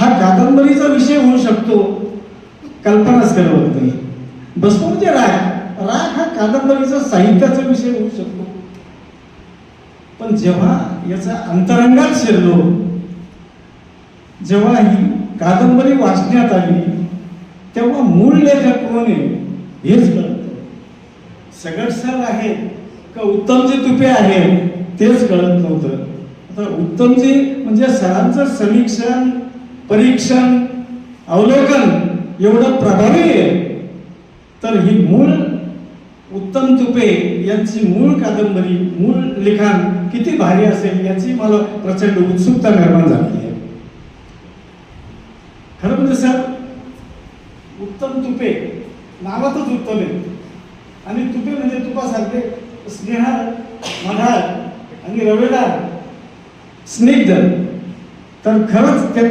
हा कादंबरीचा विषय होऊ शकतो. कल्पनाच करत नाही. बसतो म्हणजे राग राग हा कादंबरीचा साहित्याचा विषय होऊ शकतो. पण जेव्हा याचा अंतरंगात शिरलो जेव्हा ही कादंबरी वाचण्यात आली तेव्हा मूळ लेखक कोण आहे हेच कळत सगळ सर आहे का उत्तमजी तुपे आहे तेच कळत नव्हतं. आता उत्तमजी म्हणजे सरांचं समीक्षण परीक्षण अवलोकन एवढं प्रभावी आहे. तर ही मूळ उत्तम तुपे यांची मूळ कादंबरी मूळ लिखाण किती भारी असेल याची मला प्रचंड उत्सुकता निर्माण झाली आहे. खरं म्हणजे सर उत्तम तुपे नावातच उत्तम आहे आणि तुपे म्हणजे तुपासारखे स्नेहाळ मधाळ आणि रवेदार स्निग्ध. तर खरंच त्यांचं